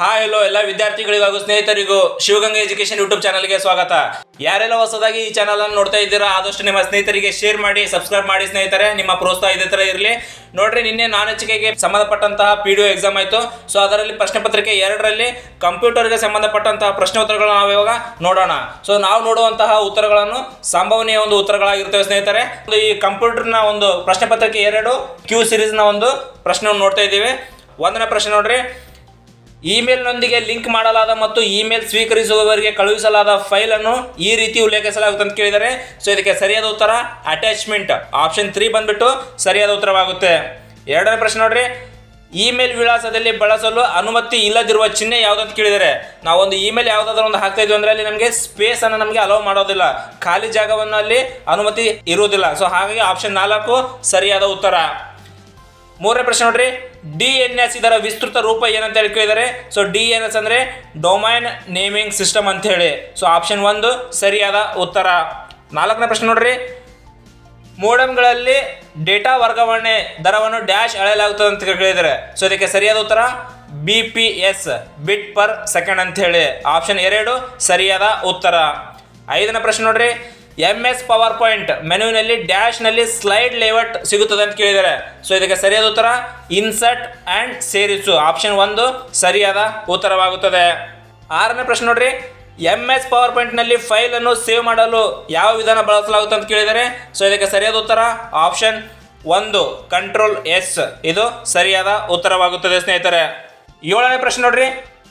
Hi hello ಎಲ್ಲ ವಿದ್ಯಾರ್ಥಿಗಳಿಗೂ ಹಾಗೂ ಸ್ನೇಹಿತರಿಗೂ ಶಿವಗಂಗಾ ಎಜುಕೇಶನ್ ಯೂಟ್ಯೂಬ್ ಚಾನಲ್ಗೆ ಸ್ವಾಗತ. ಯಾರೆಲ್ಲ ಹೊಸದಾಗಿ ಈ ಚಾನಲ್ ಅನ್ನು ನೋಡ್ತಾ ಇದ್ದೀರಾ, ಆದಷ್ಟು ನಿಮ್ಮ ಸ್ನೇಹಿತರಿಗೆ ಶೇರ್ ಮಾಡಿ ಸಬ್ಸ್ಕ್ರೈಬ್ ಮಾಡಿ ಸ್ನೇಹಿತರೆ, ನಿಮ್ಮ ಪ್ರೋತ್ಸಾಹ ಇದೇ ತರ ಇರಲಿ. ನೋಡ್ರಿ, ನಿನ್ನೆ ನಾನ್ ಎಚ್ಕೆಗೆ ಸಂಬಂಧಪಟ್ಟಂತಹ ಪಿ ಡಿ ಎಕ್ಸಾಮ್ ಆಯಿತು. ಸೊ ಅದರಲ್ಲಿ ಪ್ರಶ್ನೆ ಪತ್ರಿಕೆ ಎರಡರಲ್ಲಿ ಕಂಪ್ಯೂಟರ್ಗೆ ಸಂಬಂಧಪಟ್ಟಂತಹ ಪ್ರಶ್ನೆ ಉತ್ತರಗಳನ್ನು ನಾವು ಇವಾಗ ನೋಡೋಣ. ಸೊ ನಾವು ನೋಡುವಂತಹ ಉತ್ತರಗಳನ್ನು ಸಂಭವನೀಯ ಒಂದು ಉತ್ತರಗಳಾಗಿರ್ತವೆ ಸ್ನೇಹಿತರೆ. ಈ ಕಂಪ್ಯೂಟರ್ನ ಒಂದು ಪ್ರಶ್ನೆ ಪತ್ರಿಕೆ ಎರಡು ಕ್ಯೂ ಸಿರೀಸ್ನ ಒಂದು ಪ್ರಶ್ನೆಯನ್ನು ನೋಡ್ತಾ ಇದ್ದೀವಿ. ಒಂದನೇ ಪ್ರಶ್ನೆ ನೋಡ್ರಿ. ಇಮೇಲ್ನೊಂದಿಗೆ ಲಿಂಕ್ ಮಾಡಲಾದ ಮತ್ತು ಇಮೇಲ್ ಸ್ವೀಕರಿಸುವವರಿಗೆ ಕಳುಹಿಸಲಾದ ಫೈಲ್ ಅನ್ನು ಈ ರೀತಿ ಉಲ್ಲೇಖಿಸಲಾಗುತ್ತೆ ಅಂತ ಕೇಳಿದರೆ ಸೊ ಇದಕ್ಕೆ ಸರಿಯಾದ ಉತ್ತರ ಅಟ್ಯಾಚ್ಮೆಂಟ್ ಆಪ್ಷನ್ ತ್ರೀ ಬಂದ್ಬಿಟ್ಟು ಸರಿಯಾದ ಉತ್ತರವಾಗುತ್ತೆ. ಎರಡನೇ ಪ್ರಶ್ನೆ ನೋಡ್ರಿ. ಇಮೇಲ್ ವಿಳಾಸದಲ್ಲಿ ಬಳಸಲು ಅನುಮತಿ ಇಲ್ಲದಿರುವ ಚಿಹ್ನೆ ಯಾವುದಂತ ಕೇಳಿದರೆ ನಾವೊಂದು ಇಮೇಲ್ ಯಾವುದಾದ್ರೂ ಒಂದು ಹಾಕ್ತಾ ಇದ್ವಿ ಅಂದರೆ ಅಲ್ಲಿ ನಮಗೆ ಸ್ಪೇಸ್ ಅನ್ನು ನಮಗೆ ಅಲೋ ಮಾಡೋದಿಲ್ಲ. ಖಾಲಿ ಜಾಗವನ್ನು ಅಲ್ಲಿ ಅನುಮತಿ ಇರುವುದಿಲ್ಲ. ಸೊ ಹಾಗಾಗಿ ಆಪ್ಷನ್ ನಾಲ್ಕು ಸರಿಯಾದ ಉತ್ತರ. ಮೂರನೇ ಪ್ರಶ್ನೆ ನೋಡ್ರಿ. ಡಿ ಎನ್ ಎಸ್ ಇದರ ವಿಸ್ತೃತ ರೂಪ ಏನಂತ ಹೇಳಿ ಕೇಳಿದರೆ ಸೊ ಡಿ ಎನ್ ಎಸ್ ಅಂದರೆ ಡೊಮೈನ್ ನೇಮಿಂಗ್ ಸಿಸ್ಟಮ್ ಅಂತ ಹೇಳಿ. ಸೊ ಆಪ್ಷನ್ ಒಂದು ಸರಿಯಾದ ಉತ್ತರ. ನಾಲ್ಕನೇ ಪ್ರಶ್ನೆ ನೋಡ್ರಿ. ಮೋಡಮ್ಗಳಲ್ಲಿ ಡೇಟಾ ವರ್ಗಾವಣೆ ದರವನ್ನು ಡ್ಯಾಶ್ ಅಳೆಯಲಾಗುತ್ತದೆ ಅಂತ ಕೇಳಿದರೆ. ಸೊ ಇದಕ್ಕೆ ಸರಿಯಾದ ಉತ್ತರ, B P S, bit per second ಅಂತ ಹೇಳಿ. ಆಪ್ಷನ್ ಎರಡು ಸರಿಯಾದ ಉತ್ತರ. ಐದನೇ ಪ್ರಶ್ನೆ ನೋಡ್ರಿ. ಎಂ ಎಸ್ ಪವರ್ ಪಾಯಿಂಟ್ ಮೆನುವಿನಲ್ಲಿ ಡ್ಯಾಶ್ನಲ್ಲಿ ಸ್ಲೈಡ್ ಲೇಔಟ್ ಸಿಗುತ್ತದೆ ಅಂತ ಕೇಳಿದ್ದಾರೆ. ಸೊ ಇದಕ್ಕೆ ಸರಿಯಾದ ಉತ್ತರ ಇನ್ಸರ್ಟ್ ಆ್ಯಂಡ್ ಸೇರಿಸು. ಆಪ್ಷನ್ ಒಂದು, ಸರಿಯಾದ ಉತ್ತರವಾಗುತ್ತದೆ. ಆರನೇ ಪ್ರಶ್ನೆ ನೋಡ್ರಿ. ಎಂ ಎಸ್ ಪವರ್ ಪಾಯಿಂಟ್ನಲ್ಲಿ ಫೈಲನ್ನು ಸೇವ್ ಮಾಡಲು ಯಾವ ವಿಧಾನ ಬಳಸಲಾಗುತ್ತೆ ಅಂತ ಕೇಳಿದರೆ ಸೊ ಇದಕ್ಕೆ ಸರಿಯಾದ ಉತ್ತರ ಆಪ್ಷನ್ ಒಂದು ಕಂಟ್ರೋಲ್ ಎಸ್ ಇದು ಸರಿಯಾದ ಉತ್ತರವಾಗುತ್ತದೆ ಸ್ನೇಹಿತರೆ. ಏಳನೇ ಪ್ರಶ್ನೆ ನೋಡ್ರಿ.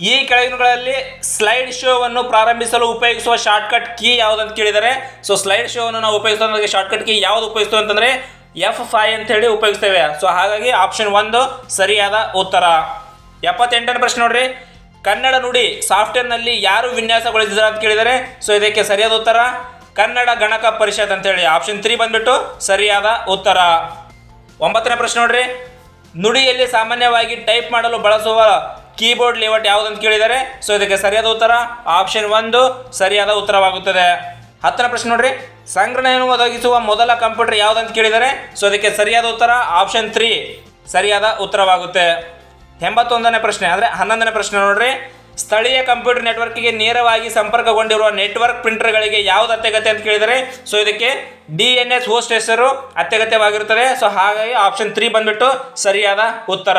ಈ ಕೆಳಗಿನಗಳಲ್ಲಿ ಸ್ಲೈಡ್ ಶೋವನ್ನು ಪ್ರಾರಂಭಿಸಲು ಉಪಯೋಗಿಸುವ ಶಾರ್ಟ್ಕಟ್ ಕೀ ಯಾವುದಂತ ಕೇಳಿದರೆ ಸೊ ಸ್ಲೈಡ್ ಶೋವನ್ನು ನಾವು ಉಪಯೋಗಿಸೋದಕ್ಕೆ ಶಾರ್ಟ್ಕಟ್ ಕೀ ಯಾವುದು ಉಪಯೋಗಿಸ್ತೇವೆ ಅಂತಂದರೆ ಎಫ್ ಫೈ ಅಂತ ಹೇಳಿ ಉಪಯೋಗಿಸ್ತೇವೆ. ಸೊ ಹಾಗಾಗಿ ಆಪ್ಷನ್ ಒಂದು ಸರಿಯಾದ ಉತ್ತರ. ಎಪ್ಪತ್ತೆಂಟನೇ ಪ್ರಶ್ನೆ ನೋಡ್ರಿ. ಕನ್ನಡ ನುಡಿ ಸಾಫ್ಟ್ವೇರ್ನಲ್ಲಿ ಯಾರು ವಿನ್ಯಾಸಗೊಳಿಸಿದ್ದಾರೆ ಅಂತ ಕೇಳಿದರೆ ಸೊ ಇದಕ್ಕೆ ಸರಿಯಾದ ಉತ್ತರ ಕನ್ನಡ ಗಣಕ ಪರಿಷತ್ ಅಂತೇಳಿ ಆಪ್ಷನ್ ತ್ರೀ ಬಂದ್ಬಿಟ್ಟು ಸರಿಯಾದ ಉತ್ತರ. ಒಂಬತ್ತನೇ ಪ್ರಶ್ನೆ ನೋಡ್ರಿ. ನುಡಿಯಲ್ಲಿ ಸಾಮಾನ್ಯವಾಗಿ ಟೈಪ್ ಮಾಡಲು ಬಳಸುವ ಕೀಬೋರ್ಡ್ ಲೇಔಟ್ ಅಂತ ಕೇಳಿದರೆ ಸೊ ಇದಕ್ಕೆ ಸರಿಯಾದ ಉತ್ತರ ಆಪ್ಷನ್ ಒಂದು ಸರಿಯಾದ ಉತ್ತರವಾಗುತ್ತದೆ. ಹತ್ತನೇ ಪ್ರಶ್ನೆ ನೋಡ್ರಿ. ಸಂಗ್ರಹಣೆಯನ್ನು ಒದಗಿಸುವ ಮೊದಲ ಕಂಪ್ಯೂಟರ್ ಯಾವುದು ಅಂತ ಕೇಳಿದರೆ ಸೊ ಇದಕ್ಕೆ ಸರಿಯಾದ ಉತ್ತರ ಆಪ್ಷನ್ ತ್ರೀ ಸರಿಯಾದ ಉತ್ತರವಾಗುತ್ತೆ. ಎಂಬತ್ತೊಂದನೇ ಪ್ರಶ್ನೆ, ಅಂದರೆ ಹನ್ನೊಂದನೇ ಪ್ರಶ್ನೆ ನೋಡ್ರಿ. ಸ್ಥಳೀಯ ಕಂಪ್ಯೂಟರ್ ನೆಟ್ವರ್ಕ್ಗೆ ನೇರವಾಗಿ ಸಂಪರ್ಕಗೊಂಡಿರುವ ನೆಟ್ವರ್ಕ್ ಪ್ರಿಂಟರ್ಗಳಿಗೆ ಯಾವುದು ಅತ್ಯಗತ್ಯ ಅಂತ ಕೇಳಿದರೆ ಸೊ ಇದಕ್ಕೆ ಡಿ ಎನ್ ಎಸ್ ಹೋಸ್ಟ್ ಹೆಸರು ಅತ್ಯಗತ್ಯವಾಗಿರುತ್ತದೆ. ಸೊ ಹಾಗಾಗಿ ಆಪ್ಷನ್ ತ್ರೀ ಬಂದ್ಬಿಟ್ಟು ಸರಿಯಾದ ಉತ್ತರ.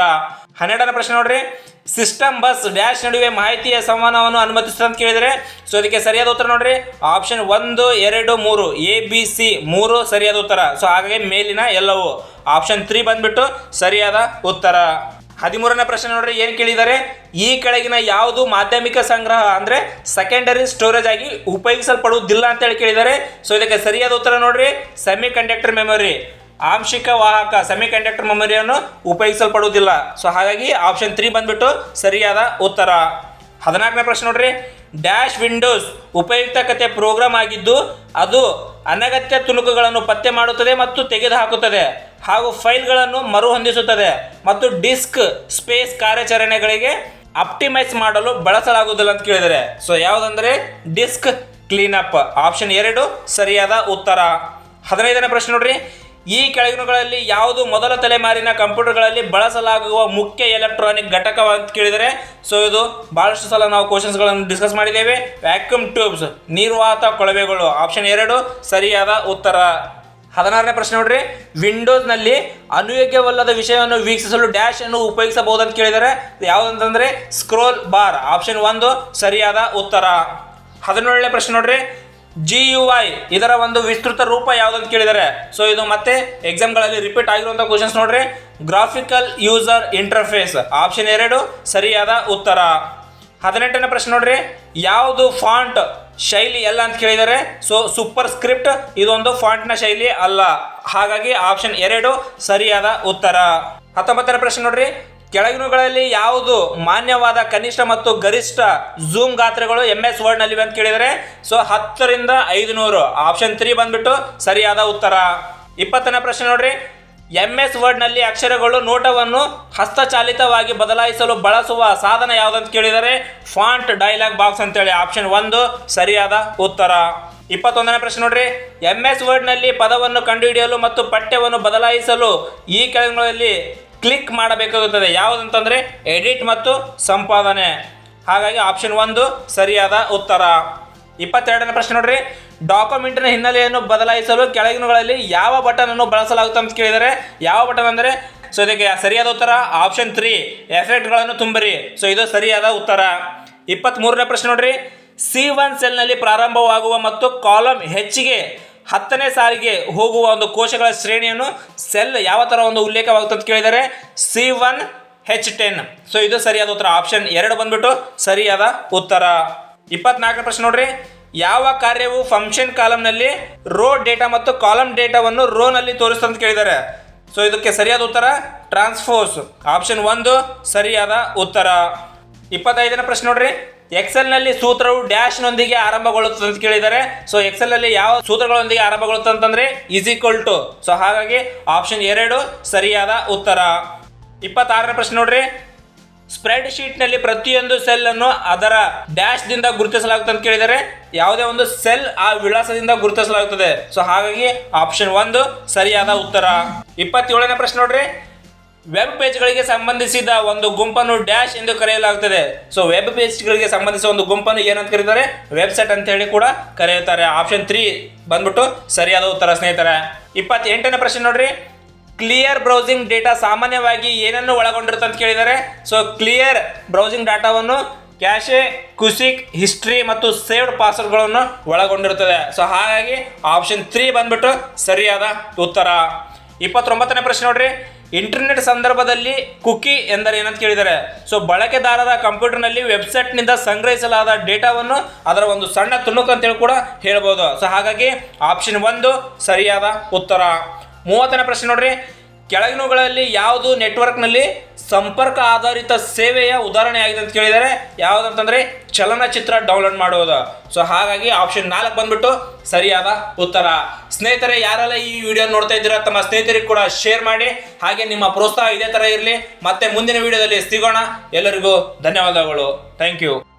ಹನ್ನೆರಡನೇ ಪ್ರಶ್ನೆ ನೋಡ್ರಿ. ಸಿಸ್ಟಮ್ ಬಸ್ ಡ್ಯಾಶ್ ನಡುವೆ ಮಾಹಿತಿಯ ಸಂವಹನವನ್ನು ಅನುಮತಿಸುತ್ತೆ ಅಂತ ಕೇಳಿದರೆ ಸೊ ಅದಕ್ಕೆ ಸರಿಯಾದ ಉತ್ತರ ನೋಡ್ರಿ. ಆಪ್ಷನ್ ಒಂದು, ಎರಡು, ಮೂರು ಎ ಬಿ ಸಿ ಮೂರು ಸರಿಯಾದ ಉತ್ತರ. ಸೊ ಹಾಗಾಗಿ ಮೇಲಿನ ಎಲ್ಲವೂ. ಆಪ್ಷನ್ ತ್ರೀ ಬಂದ್ಬಿಟ್ಟು ಸರಿಯಾದ ಉತ್ತರ. ಹದಿಮೂರನೇ ಪ್ರಶ್ನೆ ನೋಡ್ರಿ, ಏನು ಕೇಳಿದ್ದಾರೆ? ಈ ಕೆಳಗಿನ ಯಾವುದು ಮಾಧ್ಯಮಿಕ ಸಂಗ್ರಹ ಅಂದರೆ ಸೆಕೆಂಡರಿ ಸ್ಟೋರೇಜ್ ಆಗಿ ಉಪಯೋಗಿಸಲ್ಪಡುವುದಿಲ್ಲ ಅಂತ ಹೇಳಿ ಕೇಳಿದ್ದಾರೆ. ಸೊ ಇದಕ್ಕೆ ಸರಿಯಾದ ಉತ್ತರ ನೋಡ್ರಿ. ಸೆಮಿ ಕಂಡಕ್ಟರ್ ಮೆಮೊರಿ ಆಂಶಿಕ ವಾಹಕ ಸೆಮಿ ಕಂಡಕ್ಟರ್ ಮೆಮೊರಿಯನ್ನು ಉಪಯೋಗಿಸಲ್ಪಡುವುದಿಲ್ಲ. ಸೊ ಹಾಗಾಗಿ ಆಪ್ಷನ್ ತ್ರೀ ಬಂದ್ಬಿಟ್ಟು ಸರಿಯಾದ ಉತ್ತರ. ಹದಿನಾಲ್ಕನೇ ಪ್ರಶ್ನೆ ನೋಡ್ರಿ. ಡ್ಯಾಶ್ ವಿಂಡೋಸ್ ಉಪಯುಕ್ತಕತೆ ಪ್ರೋಗ್ರಾಮ್ ಆಗಿದ್ದು ಅದು ಅನಗತ್ಯ ತುಣುಕುಗಳನ್ನು ಪತ್ತೆ ಮಾಡುತ್ತದೆ ಮತ್ತು ತೆಗೆದುಹಾಕುತ್ತದೆ ಹಾಗೂ ಫೈಲ್ಗಳನ್ನು ಮರುಹೊಂದಿಸುತ್ತದೆ ಮತ್ತು ಡಿಸ್ಕ್ ಸ್ಪೇಸ್ ಕಾರ್ಯಾಚರಣೆಗಳಿಗೆ ಅಪ್ಟಿಮೈಸ್ ಮಾಡಲು ಬಳಸಲಾಗುವುದಿಲ್ಲ ಅಂತ ಕೇಳಿದರೆ. ಸೊ ಯಾವುದಂದರೆ? ಡಿಸ್ಕ್ ಕ್ಲೀನಪ್ ಆಪ್ಷನ್ ಎರಡು ಸರಿಯಾದ ಉತ್ತರ. ಹದಿನೈದನೇ ಪ್ರಶ್ನೆ ನೋಡ್ರಿ. ಈ ಕೆಳಗಿನಗಳಲ್ಲಿ ಯಾವುದು ಮೊದಲ ತಲೆಮಾರಿನ ಕಂಪ್ಯೂಟರ್ಗಳಲ್ಲಿ ಬಳಸಲಾಗುವ ಮುಖ್ಯ ಎಲೆಕ್ಟ್ರಾನಿಕ್ ಘಟಕ ಅಂತ ಕೇಳಿದರೆ, ಸೊ ಇದು ಬಹಳಷ್ಟು ಸಲ ನಾವು ಕ್ವಶನ್ಸ್ಗಳನ್ನು ಡಿಸ್ಕಸ್ ಮಾಡಿದ್ದೇವೆ. ವ್ಯಾಕ್ಯೂಮ್ ಟ್ಯೂಬ್ಸ್, ನಿರ್ವಾತ ಕೊಳವೆಗಳು, ಆಪ್ಷನ್ ಎರಡು, ಸರಿಯಾದ ಉತ್ತರ. ಹದಿನಾರನೇ ಪ್ರಶ್ನೆ ನೋಡ್ರಿ. ವಿಂಡೋಸ್ನಲ್ಲಿ ಅನುಯೋಗ್ಯವಲ್ಲದ ವಿಷಯವನ್ನು ವೀಕ್ಷಿಸಲು ಡ್ಯಾಶ್ ಅನ್ನು ಉಪಯೋಗಿಸಬಹುದು ಅಂತ ಕೇಳಿದರೆ ಯಾವುದಂತಂದ್ರೆ, ಸ್ಕ್ರೋಲ್ ಬಾರ್, ಆಪ್ಷನ್ ಒಂದು, ಸರಿಯಾದ ಉತ್ತರ. ಹದಿನೇಳನೇ ಪ್ರಶ್ನೆ ನೋಡ್ರಿ. ಜಿ ಯು ಐ ಇದರ ಒಂದು ವಿಸ್ತೃತ ರೂಪ ಯಾವುದಂತ ಕೇಳಿದ್ದಾರೆ ಸೊ ಇದು ಮತ್ತೆ ಎಕ್ಸಾಮ್ಗಳಲ್ಲಿ ರಿಪೀಟ್ ಆಗಿರುವಂಥ ಕ್ವಶನ್ಸ್ ನೋಡ್ರಿ. ಗ್ರಾಫಿಕಲ್ ಯೂಸರ್ ಇಂಟರ್ಫೇಸ್ ಆಪ್ಷನ್ ಎರಡು, ಸರಿಯಾದ ಉತ್ತರ. ಹದಿನೆಂಟನೇ ಪ್ರಶ್ನೆ ನೋಡ್ರಿ. ಯಾವುದು ಫಾಂಟ್ ಶೈಲಿ ಎಲ್ಲ ಅಂತ ಕೇಳಿದರೆ ಸೊ ಸೂಪರ್ ಸ್ಕ್ರಿಪ್ಟ್ ಇದೊಂದು ಫಾಂಟ್ನ ಶೈಲಿ ಅಲ್ಲ. ಹಾಗಾಗಿ ಆಪ್ಷನ್ ಎರಡು, ಸರಿಯಾದ ಉತ್ತರ. ಹತ್ತೊಂಬತ್ತನೇ ಪ್ರಶ್ನೆ ನೋಡ್ರಿ. ಕೆಳಗಿನಗಳಲ್ಲಿ ಯಾವುದು ಮಾನ್ಯವಾದ ಕನಿಷ್ಠ ಮತ್ತು ಗರಿಷ್ಠ ಝೂಮ್ ಗಾತ್ರಗಳು ಎಂ ಎಸ್ ವರ್ಡ್ನಲ್ಲಿವೆ ಅಂತ ಕೇಳಿದರೆ ಸೊ ಹತ್ತರಿಂದ ಐದುನೂರು. ಆಪ್ಷನ್ ತ್ರೀ ಬಂದ್ಬಿಟ್ಟು ಸರಿಯಾದ ಉತ್ತರ. ಇಪ್ಪತ್ತನೇ ಪ್ರಶ್ನೆ ನೋಡ್ರಿ. ಎಂ ಎಸ್ ವರ್ಡ್ನಲ್ಲಿ ಅಕ್ಷರಗಳು ನೋಟವನ್ನು ಹಸ್ತಚಾಲಿತವಾಗಿ ಬದಲಾಯಿಸಲು ಬಳಸುವ ಸಾಧನ ಯಾವುದಂತ ಕೇಳಿದರೆ ಫಾಂಟ್ ಡೈಲಾಗ್ ಬಾಕ್ಸ್ ಅಂತೇಳಿ ಆಪ್ಷನ್ ಒಂದು ಸರಿಯಾದ ಉತ್ತರ. ಇಪ್ಪತ್ತೊಂದನೇ ಪ್ರಶ್ನೆ ನೋಡ್ರಿ. ಎಂ ಎಸ್ ವರ್ಡ್ನಲ್ಲಿ ಪದವನ್ನು ಕಂಡುಹಿಡಿಯಲು ಮತ್ತು ಪಠ್ಯವನ್ನು ಬದಲಾಯಿಸಲು ಈ ಕೆಳಗಳಲ್ಲಿ ಕ್ಲಿಕ್ ಮಾಡಬೇಕಾಗುತ್ತದೆ. ಯಾವುದಂತಂದರೆ ಎಡಿಟ್ ಮತ್ತು ಸಂಪಾದನೆ. ಹಾಗಾಗಿ ಆಪ್ಷನ್ ಒಂದು ಸರಿಯಾದ ಉತ್ತರ. ಇಪ್ಪತ್ತೆರಡನೇ ಪ್ರಶ್ನೆ ನೋಡ್ರಿ. ಡಾಕ್ಯುಮೆಂಟಿನ ಹಿನ್ನೆಲೆಯನ್ನು ಬದಲಾಯಿಸಲು ಕೆಳಗಿನಗಳಲ್ಲಿ ಯಾವ ಬಟನ್ ಅನ್ನು ಬಳಸಲಾಗುತ್ತೆ ಅಂತ ಕೇಳಿದರೆ, ಯಾವ ಬಟನ್ ಅಂದರೆ ಸೊ ಇದಕ್ಕೆ ಸರಿಯಾದ ಉತ್ತರ ಆಪ್ಷನ್ ತ್ರೀ ಎಫೆಕ್ಟ್ಗಳನ್ನು ತುಂಬಿರಿ. ಸೊ ಇದು ಸರಿಯಾದ ಉತ್ತರ. ಇಪ್ಪತ್ತ್ಮೂರನೇ ಪ್ರಶ್ನೆ ನೋಡ್ರಿ. ಸಿ ಒನ್ ಸೆಲ್ನಲ್ಲಿ ಪ್ರಾರಂಭವಾಗುವ ಮತ್ತು ಕಾಲಮ್ ಹೆಚ್ಚಿಗೆ ಹತ್ತನೇ ಸಾರಿಗೆ ಹೋಗುವ ಒಂದು ಕೋಶಗಳ ಶ್ರೇಣಿಯನ್ನು ಸೆಲ್ ಯಾವ ಥರ ಒಂದು ಉಲ್ಲೇಖವಾಗುತ್ತೆ ಅಂತ ಕೇಳಿದರೆ C one H ten. So ಇದು ಸರಿಯಾದ ಉತ್ತರ. ಆಪ್ಷನ್ ಎರಡು ಬಂದ್ಬಿಟ್ಟು ಸರಿಯಾದ ಉತ್ತರ. ಇಪ್ಪತ್ನಾಲ್ಕನೇ ಪ್ರಶ್ನೆ ನೋಡ್ರಿ. ಯಾವ ಕಾರ್ಯವು ಫಂಕ್ಷನ್ ಕಾಲಮ್ನಲ್ಲಿ ರೋ ಡೇಟಾ ಮತ್ತು ಕಾಲಮ್ ಡೇಟಾವನ್ನು ರೋನಲ್ಲಿ ತೋರಿಸ್ತದೆ ಅಂತ ಕೇಳಿದ್ದಾರೆ ಸೊ ಇದಕ್ಕೆ ಸರಿಯಾದ ಉತ್ತರ ಟ್ರಾನ್ಸ್ಫೋರ್ಸ್ ಆಪ್ಷನ್ ಒಂದು ಸರಿಯಾದ ಉತ್ತರ. ಇಪ್ಪತ್ತೈದನೇ ಪ್ರಶ್ನೆ ನೋಡ್ರಿ. ಎಕ್ಸೆಲ್ನಲ್ಲಿ ಸೂತ್ರವು ಡ್ಯಾಶ್ನೊಂದಿಗೆ ಆರಂಭಗೊಳ್ಳುತ್ತದೆ ಅಂತ ಕೇಳಿದ್ದಾರೆ. ಸೊ ಎಕ್ಸೆಲ್ನಲ್ಲಿ ಯಾವ ಸೂತ್ರಗಳೊಂದಿಗೆ ಆರಂಭಗೊಳ್ಳುತ್ತೆ ಅಂತಂದ್ರೆ ಈಸ್ ಈಕ್ವಲ್ ಟು ಸೊ ಹಾಗಾಗಿ ಆಪ್ಷನ್ ಎರಡು ಸರಿಯಾದ ಉತ್ತರ. ಇಪ್ಪತ್ತಾರನೇ ಪ್ರಶ್ನೆ ನೋಡ್ರಿ. ಸ್ಪ್ರೆಡ್ ಶೀಟ್ನಲ್ಲಿ ಪ್ರತಿಯೊಂದು ಸೆಲ್ ಅನ್ನು ಅದರ ಡ್ಯಾಶ್ ದಿಂದ ಗುರುತಿಸಲಾಗುತ್ತೆ ಅಂತ ಕೇಳಿದರೆ ಯಾವುದೇ ಒಂದು ಸೆಲ್ ಆ ವಿಳಾಸದಿಂದ ಗುರುತಿಸಲಾಗುತ್ತದೆ. ಸೊ ಹಾಗಾಗಿ ಆಪ್ಷನ್ ಒಂದು ಸರಿಯಾದ ಉತ್ತರ. ಇಪ್ಪತ್ತೇಳನೇ ಪ್ರಶ್ನೆ ನೋಡ್ರಿ. ವೆಬ್ ಪೇಜ್ಗಳಿಗೆ ಸಂಬಂಧಿಸಿದ ಒಂದು ಗುಂಪನ್ನು ಡ್ಯಾಶ್ ಎಂದು ಕರೆಯಲಾಗುತ್ತದೆ ಸೊ ವೆಬ್ ಪೇಜ್ಗಳಿಗೆ ಸಂಬಂಧಿಸಿದ ಒಂದು ಗುಂಪನ್ನು ಏನಂತ ಕರೀತಾರೆ? ವೆಬ್ಸೈಟ್ ಅಂತ ಹೇಳಿ ಕೂಡ ಕರೆಯುತ್ತಾರೆ. ಆಪ್ಷನ್ ತ್ರೀ ಬಂದ್ಬಿಟ್ಟು ಸರಿಯಾದ ಉತ್ತರ, ಸ್ನೇಹಿತರೆ. ಇಪ್ಪತ್ತೆಂಟನೇ ಪ್ರಶ್ನೆ ನೋಡ್ರಿ. ಕ್ಲಿಯರ್ ಬ್ರೌಸಿಂಗ್ ಡೇಟಾ ಸಾಮಾನ್ಯವಾಗಿ ಏನನ್ನು ಒಳಗೊಂಡಿರುತ್ತೆ ಅಂತ ಕೇಳಿದ್ದಾರೆ. ಸೊ ಕ್ಲಿಯರ್ ಬ್ರೌಸಿಂಗ್ ಡಾಟಾವನ್ನು ಕ್ಯಾಶೆ ಕುಸಿಕ್ ಹಿಸ್ಟ್ರಿ ಮತ್ತು ಸೇವ್ಡ್ ಪಾಸ್ವರ್ಡ್ಗಳನ್ನು ಒಳಗೊಂಡಿರುತ್ತದೆ. ಸೊ ಹಾಗಾಗಿ ಆಪ್ಷನ್ ತ್ರೀ ಬಂದ್ಬಿಟ್ಟು ಸರಿಯಾದ ಉತ್ತರ. ಇಪ್ಪತ್ತೊಂಬತ್ತನೇ ಪ್ರಶ್ನೆ ನೋಡ್ರಿ. ಇಂಟರ್ನೆಟ್ ಸಂದರ್ಭದಲ್ಲಿ ಕುಕಿ ಎಂದರೆ ಏನಂತ ಕೇಳಿದ್ದಾರೆ. ಸೊ ಬಳಕೆದಾರರ ಕಂಪ್ಯೂಟರ್ನಲ್ಲಿ ವೆಬ್ಸೈಟ್ನಿಂದ ಸಂಗ್ರಹಿಸಲಾದ ಡೇಟಾವನ್ನು ಅದರ ಒಂದು ಸಣ್ಣ ತುಣುಕು ಅಂತೇಳಿ ಕೂಡ ಹೇಳ್ಬೋದು. ಸೊ ಹಾಗಾಗಿ ಆಪ್ಷನ್ ಒಂದು ಸರಿಯಾದ ಉತ್ತರ. ಮೂವತ್ತನೇ ಪ್ರಶ್ನೆ ನೋಡ್ರಿ. ಕೆಳಗಿನವುಗಳಲ್ಲಿ ಯಾವುದು ನೆಟ್ವರ್ಕ್ನಲ್ಲಿ ಸಂಪರ್ಕ ಆಧಾರಿತ ಸೇವೆಯ ಉದಾಹರಣೆ ಆಗಿದೆ ಅಂತ ಕೇಳಿದರೆ ಯಾವುದಂತಂದ್ರೆ ಚಲನಚಿತ್ರ ಡೌನ್ಲೋಡ್ ಮಾಡುವುದು. ಸೊ ಹಾಗಾಗಿ ಆಪ್ಷನ್ ನಾಲ್ಕು ಬಂದ್ಬಿಟ್ಟು ಸರಿಯಾದ ಉತ್ತರ. ಸ್ನೇಹಿತರೆ, ಯಾರೆಲ್ಲ ಈ ವಿಡಿಯೋ ನೋಡ್ತಾ ಇದ್ದೀರಾ, ತಮ್ಮ ಸ್ನೇಹಿತರಿಗೆ ಕೂಡ ಶೇರ್ ಮಾಡಿ, ಹಾಗೆ ನಿಮ್ಮ ಪ್ರೋತ್ಸಾಹ ಇದೇ ಥರ ಇರಲಿ. ಮತ್ತೆ ಮುಂದಿನ ವಿಡಿಯೋದಲ್ಲಿ ಸಿಗೋಣ. ಎಲ್ಲರಿಗೂ ಧನ್ಯವಾದಗಳು. Thank you